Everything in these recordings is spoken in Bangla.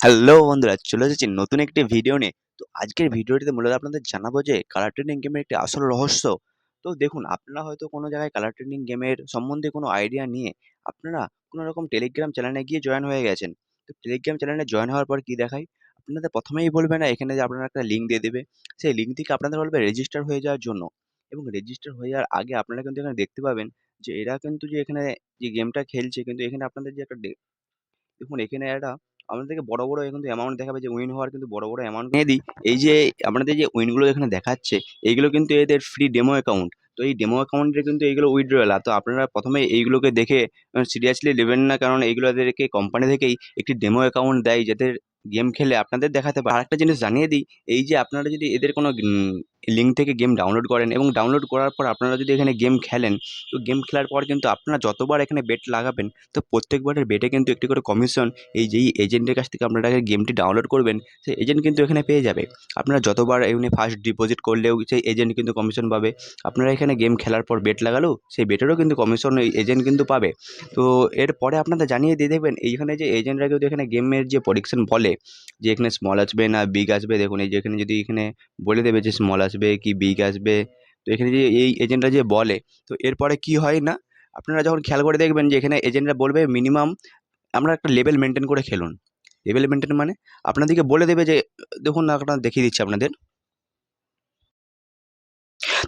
হ্যালো বন্ধুরা, চলে এসেছি নতুন একটি ভিডিও নিয়ে। তো আজকের ভিডিওটিতে মূলত আপনাদের জানাব যে কালার ট্রেডিং গেমের একটি আসল রহস্য। তো দেখুন, আপনারা হয়তো কোনো জায়গায় কালার ট্রেডিং গেমের সম্বন্ধে কোনো আইডিয়া নিয়ে আপনারা কোনো রকম টেলিগ্রাম চ্যানেলে গিয়ে জয়েন হয়ে গেছেন। তো টেলিগ্রাম চ্যানেলে জয়েন হওয়ার পর কি দেখায়? আপনাদের প্রথমেই বলবে না, এখানে যে আপনারা একটা লিঙ্ক দিয়ে দেবে। সেই লিঙ্ক থেকে আপনাদের বলবে রেজিস্টার হয়ে যাওয়ার জন্য। এবং রেজিস্টার হয়ে যাওয়ার আগে আপনারা কিন্তু এখানে দেখতে পাবেন যে, এরা কিন্তু যে এখানে যে গেমটা খেলছে, কিন্তু এখানে আপনাদের যে একটা দেখুন, এখানে একটা আমাদের থেকে বড় বড় কিন্তু অ্যামাউন্ট দেখাবে যে উইন হওয়ার কিন্তু বড় বড় অ্যামাউন্ট নিয়ে দিই এই যে আপনাদের যে উইনগুলো এখানে দেখাচ্ছে এইগুলো কিন্তু এদের ফ্রি ডেমো অ্যাকাউন্ট তো এই ডেমো অ্যাকাউন্টে কিন্তু এইগুলো উইথড্রয়াল তো আপনারা প্রথমে এইগুলোকে দেখে সিরিয়াসলি নেবেন না কারণ এইগুলো এদেরকে কোম্পানি থেকেই একটি ডেমো অ্যাকাউন্ট দেয় যাতে গেম খেলে আপনাদের দেখাতে পারে। আরেকটা জিনিস জানিয়ে দিই, এই যে আপনারা যদি এদের কোনো লিঙ্ক থেকে গেম ডাউনলোড করেন এবং ডাউনলোড করার পর আপনারা যদি এখানে গেম খেলেন, তো গেম খেলার পর কিন্তু আপনারা যতবার এখানে বেট লাগাবেন, তো প্রত্যেকবারের বেটে কিন্তু একটি করে কমিশন এই যেই এজেন্টের কাছ থেকে আপনারা গেমটি ডাউনলোড করবেন, সেই এজেন্ট কিন্তু এখানে পেয়ে যাবে। আপনারা যতবার এমনি ফার্স্ট ডিপোজিট করলেও সেই এজেন্ট কিন্তু কমিশন পাবে। আপনারা এখানে গেম খেলার পর বেট লাগালেও সেই বেটেরও কিন্তু কমিশন এজেন্ট কিন্তু পাবে। তো এরপরে আপনাদের জানিয়ে দিয়ে দেবেন, এইখানে যে এজেন্টরা কিন্তু এখানে গেমের যে প্রডিকশন বলে যে এখানে স্মল আসবে না বিগ আসবে? দেখুন, এই যে এখানে যদি এখানে বলে দেবে যে স্মল আসবে কি বিগ আসবে? তো এখানে যে এই এজেন্টরা যে বলে, তো এরপরে কি হয় না? আপনারা যখন খেয়াল করে দেখবেন যে এখানে এজেন্টরা বলবে মিনিমাম আমরা একটা লেভেল মেনটেন করে খেলুন। লেভেল মেনটেন মানে আপনাদেরকে বলে দেবে যে, দেখুন না আপনার দেখিয়ে দিচ্ছি আপনাদের।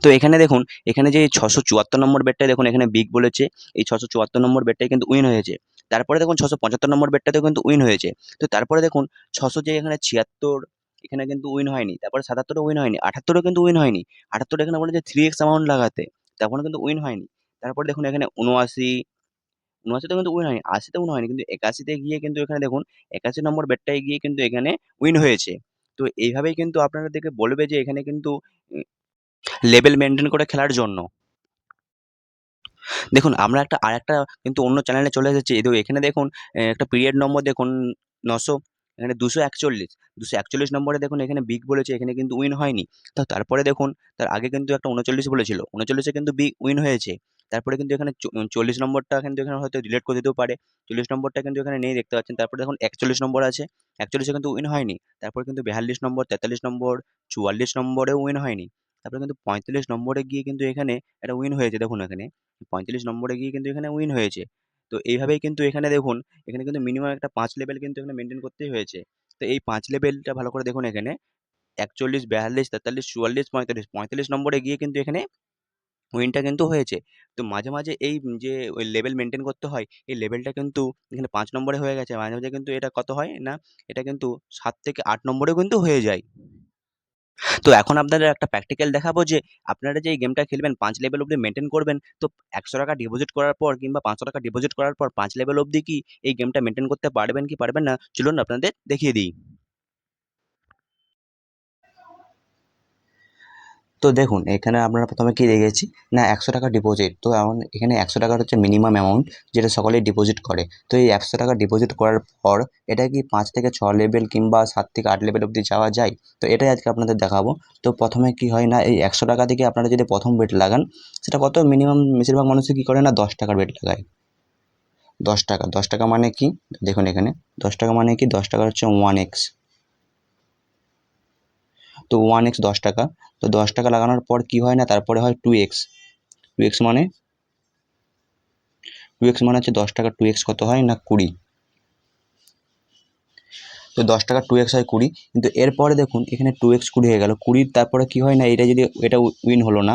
তো এখানে দেখুন, এখানে যে ছশো চুয়াত্তর নম্বর বেডটায় দেখুন, এখানে বিগ বলেছে। এই ছশো চুয়াত্তর নম্বর বেডটাই কিন্তু উইন হয়েছে। তারপরে দেখুন ছশো পঁচাত্তর নম্বর বেডটাতেও কিন্তু উইন হয়েছে। তো তারপরে দেখুন ছশো যে এখানে ছিয়াত্তর, এখানে কিন্তু উইন হয়নি। তারপরে সাতাত্তরও উইন হয়নি, আটাত্তরও কিন্তু উইন হয়নি। আটাত্তর এখানে বলে যে থ্রি এক্স অ্যামাউন্ট লাগাতে, তখনও কিন্তু উইন হয়নি। তারপরে দেখুন এখানে উনআশি উনআশিতে কিন্তু উইন হয়নি আশিতে উইন হয়নি, কিন্তু একাশিতে গিয়ে কিন্তু এখানে দেখুন একাশি নম্বর বেডটায় গিয়ে কিন্তু এখানে উইন হয়েছে। তো এইভাবেই কিন্তু আপনাদেরকে বলবে যে এখানে কিন্তু লেভেল মেনটেন করে খেলার জন্য। দেখুন, আমরা একটা, আরেকটা কিন্তু অন্য চ্যানেলে চলে এসেছি। তো এখানে দেখুন একটা পিরিয়ড নম্বর দেখুন, নশো, এখানে দুশো একচল্লিশ। দুশো একচল্লিশ নম্বরে দেখুন, এখানে বিগ বলেছে, এখানে কিন্তু উইন হয়নি। তো তারপরে দেখুন, তার আগে কিন্তু একটা উনচল্লিশ বলেছিল। উনচল্লিশে কিন্তু বিগ উইন হয়েছে। তারপরে কিন্তু এখানে চল্লিশ নম্বরটা কিন্তু এখানে হয়তো ডিলেট করে দিতেও পারে। চল্লিশ নম্বরটা কিন্তু এখানে নেই, দেখতে পাচ্ছেন। তারপরে দেখুন, একচল্লিশ নম্বর আছে। একচল্লিশে কিন্তু উইন হয়নি। তারপর কিন্তু বিয়াল্লিশ নম্বর, তেতাল্লিশ নম্বর, চুয়াল্লিশ নম্বরেও উইন হয়নি। তারপরে কিন্তু পঁয়তাল্লিশ নম্বরে গিয়ে কিন্তু এখানে একটা উইন হয়েছে। দেখুন এখানে, পঁয়তাল্লিশ নম্বরে গিয়ে কিন্তু এখানে উইন হয়েছে। তো এইভাবেই কিন্তু এখানে দেখুন, এখানে কিন্তু মিনিমাম একটা পাঁচ লেভেল কিন্তু এখানে মেনটেন করতেই হয়েছে। তো এই পাঁচ লেভেলটা ভালো করে দেখুন এখানে, একচল্লিশ, বিয়াল্লিশ, তেতাল্লিশ, চুয়াল্লিশ, পঁয়তাল্লিশ পঁয়তাল্লিশ নম্বরে গিয়ে কিন্তু এখানে উইনটা কিন্তু হয়েছে। তো মাঝে মাঝে এই যে ওই লেভেল মেনটেন করতে হয়, এই লেভেলটা কিন্তু এখানে পাঁচ নম্বরে হয়ে গেছে। মাঝে মাঝে কিন্তু এটা কত হয় না, এটা কিন্তু সাত থেকে আট নম্বরেও কিন্তু হয়ে যায়। তো এখন আপনাদের একটা প্র্যাকটিক্যাল দেখাবো যে, আপনারা যে এই গেমটা খেলবেন, পাঁচ লেভেল অবধি মেনটেন করবেন, তো একশো টাকা ডিপোজিট করার পর কিংবা পাঁচশো টাকা ডিপোজিট করার পর পাঁচ লেভেল অবধি কি এই গেমটা মেনটেন করতে পারবেন কি পারবেন না, চলুন আপনাদের দেখিয়ে দিই। তো দেখুন, এখানে আপনারা প্রথমে কি রেখেছি না, একশো টাকা ডিপোজিট তো এমন এখানে একশো টাকার হচ্ছে মিনিমাম অ্যামাউন্ট যেটা সকলেই ডিপোজিট করে। তো এই একশো টাকা ডিপোজিট করার পর এটা কি পাঁচ থেকে ছ লেভেল কিংবা সাত থেকে আট লেভেল অবধি যাওয়া যায়? তো এটাই আজকে আপনাদের দেখাবো। তো প্রথমে কি হয় না, এই একশো টাকা থেকে আপনারা যদি প্রথম বেট লাগান, সেটা কত? মিনিমাম বেশিরভাগ মানুষই কী করে না, দশ টাকার বেট লাগায়। দশ টাকা। দশ টাকা মানে কি? দেখুন এখানে। দশ টাকা মানে কি? দশ টাকা হচ্ছে ওয়ান এক্স তো ওয়ান এক্স দশ টাকা। তো দশ টাকা লাগানোর পর কি হয় না? তারপরে হয় টু এক্স টু এক্স মানে? টু এক্স মানে হচ্ছে দশ টাকা টু এক্স কত হয় না কুড়ি? তো দশ টাকা টু এক্স হয় কুড়ি। কিন্তু এরপরে দেখুন, এখানে টু এক্স কুড়ি হয়ে গেল। কুড়ির তারপরে কি হয় না? এটা যদি, এটা উইন হলো না।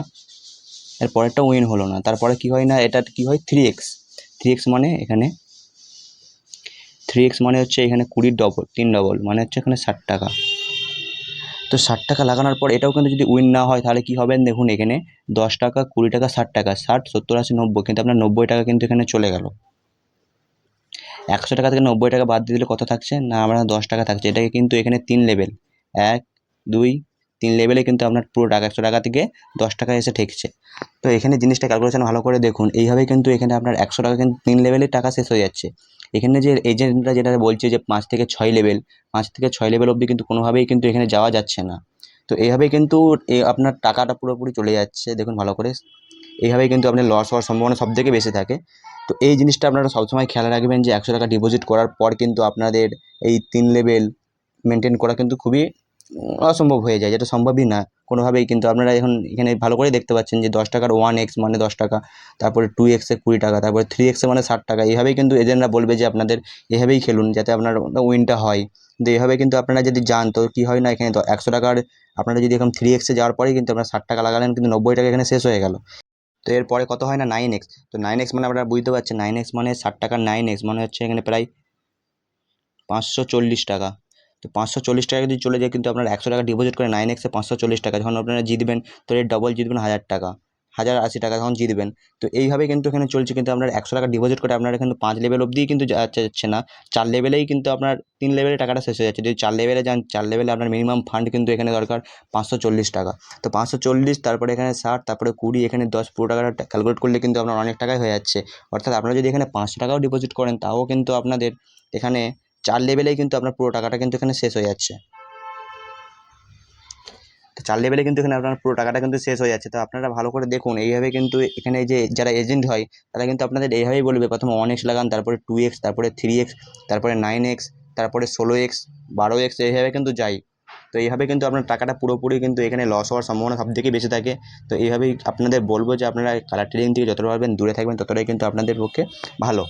এর পরেরটা উইন হলো না। তারপরে কি হয় না? এটা কি হয়? থ্রি এক্স থ্রি এক্স মানে এখানে? থ্রি এক্স মানে হচ্ছে এখানে কুড়ির ডবল তিন ডবল মানে হচ্ছে এখানে ষাট টাকা। তো ষাট টাকা লাগানোর পর এটাও কিন্তু যদি উইন না হয়, তাহলে কি হবে? দেখুন, এখানে দশ টাকা, কুড়ি টাকা, ষাট টাকা, ষাট, সত্তর, আশি, নব্বই, কিন্তু আপনার নব্বই টাকা কিন্তু এখানে চলে গেল। একশো টাকা থেকে নব্বই টাকা বাদ দিয়ে দিলে কত থাকছে? না, আমরা দশ টাকা থাকছে। এটাকে কিন্তু এখানে তিন লেভেল এক, দুই, তিন লেভেলে কিন্তু আপনার পুরো টাকা, একশো টাকা থেকে দশ টাকা এসে ঠেকছে। তো এখানে জিনিসটা ক্যালকুলেশন ভালো করে দেখুন। এইভাবে কিন্তু এখানে আপনার একশো টাকা কিন্তু তিন লেভেলের টাকা শেষ হয়ে যাচ্ছে। এখানে যে এজেন্টরা যেটা বলছে যে পাঁচ থেকে ছয় লেভেল পাঁচ থেকে ছয় লেভেল অবধি কিন্তু কোনোভাবেই কিন্তু এখানে যাওয়া যাচ্ছে না। তো এইভাবেই কিন্তু আপনার টাকাটা পুরোপুরি চলে যাচ্ছে, দেখুন ভালো করে। এইভাবেই কিন্তু আপনার লস হওয়ার সম্ভাবনা সব থেকে বেশি থাকে। তো এই জিনিসটা আপনারা সবসময় খেয়াল রাখবেন যে একশো টাকা ডিপোজিট করার পর কিন্তু আপনাদের এই তিন লেভেল মেনটেন করা কিন্তু খুবই অসম্ভব হয়ে যায়, যেটা সম্ভবই না। কোনোভাবেই কিন্তু আপনারা এখন এখানে ভালো করে দেখতে পাচ্ছেন যে দশ টাকার ওয়ান এক্স মানে দশ টাকা, তারপরে টু এক্সে কুড়ি টাকা, তারপরে থ্রি এক্সে মানে ষাট টাকা, এইভাবেই কিন্তু এজেন্টরা বলবে যে আপনাদের এভাবেই খেলুন যাতে আপনার উইনটা হয়। কিন্তু এইভাবে কিন্তু আপনারা যদি যান, তো কী হয় না এখানে তো একশো টাকার আপনারা যদি এখন থ্রি এক্সে যাওয়ার পরেই কিন্তু আপনার ষাট টাকা লাগালেন, কিন্তু নব্বই টাকা এখানে শেষ হয়ে গেল। তো এরপরে কত হয় না? নাইন এক্স তো নাইন এক্স মানে আপনারা বুঝতে পারছেন নাইন এক্স মানে ষাট টাকার নাইন এক্স মানে হচ্ছে এখানে প্রায় পাঁচশো চল্লিশ টাকা। তো পাঁচশো চল্লিশ টাকা যদি চলে যায় কিন্তু আপনারা একশো টাকা ডিপোজিট করে নাইন এক্সে পাঁচশো চল্লিশ টাকা, যখন আপনারা জিতবেন, তো এর ডবল জিতবেন হাজার টাকা, হাজার আশি টাকা যখন জিতবেন, তো এইভাবে কিন্তু এখানে চলছে কিন্তু আপনার একশো টাকা ডিপোজিট করে আপনারা কিন্তু পাঁচ লেভেল অবধিই কিন্তু যাচ্ছে না। চার লেভেলেই কিন্তু আপনার তিন লেভেলে টাকাটা শেষ হয়ে যাচ্ছে। যদি চার লেভেলে যান, চার লেভেলে আপনার মিনিমাম ফান্ড কিন্তু এখানে দরকার পাঁচশো চল্লিশ টাকা। তো পাঁচশো চল্লিশ, তারপরে এখানে ষাট, তারপরে কুড়ি, এখানে দশ, পুরো টাকাটা ক্যালকুলেট করলে কিন্তু আপনার অনেক টাকাই হয়ে যাচ্ছে। অর্থাৎ আপনারা যদি এখানে পাঁচশো টাকাও ডিপোজিট করেন, তাও কিন্তু আপনাদের এখানে চার লেভেলেই কিন্তু আপনার পুরো টাকাটা কিন্তু এখানে শেষ হয়ে যাচ্ছে। তো চার লেভেলে কিন্তু এখানে আপনার পুরো টাকাটা কিন্তু শেষ হয়ে যাচ্ছে। তো আপনারা ভালো করে দেখুন, এইভাবে কিন্তু এখানে যে যারা এজেন্ট হয়, তারা কিন্তু আপনাদের এইভাবেই বলবে, প্রথমে ওয়ান এক্স লাগান, তারপরে টু এক্স তারপরে থ্রি এক্স তারপরে নাইন এক্স তারপরে ষোলো এক্স বারো এক্স এইভাবে কিন্তু যাই তো এইভাবে কিন্তু আপনার টাকাটা পুরোপুরি কিন্তু এখানে লস হওয়ার সম্ভাবনা সব থেকে বেশি থাকে। তো এইভাবেই আপনাদের বলব যে আপনারা কালার ট্রেডিং থেকে যতটা পারবেন দূরে থাকবেন, ততটাই কিন্তু আপনাদের পক্ষে ভালো।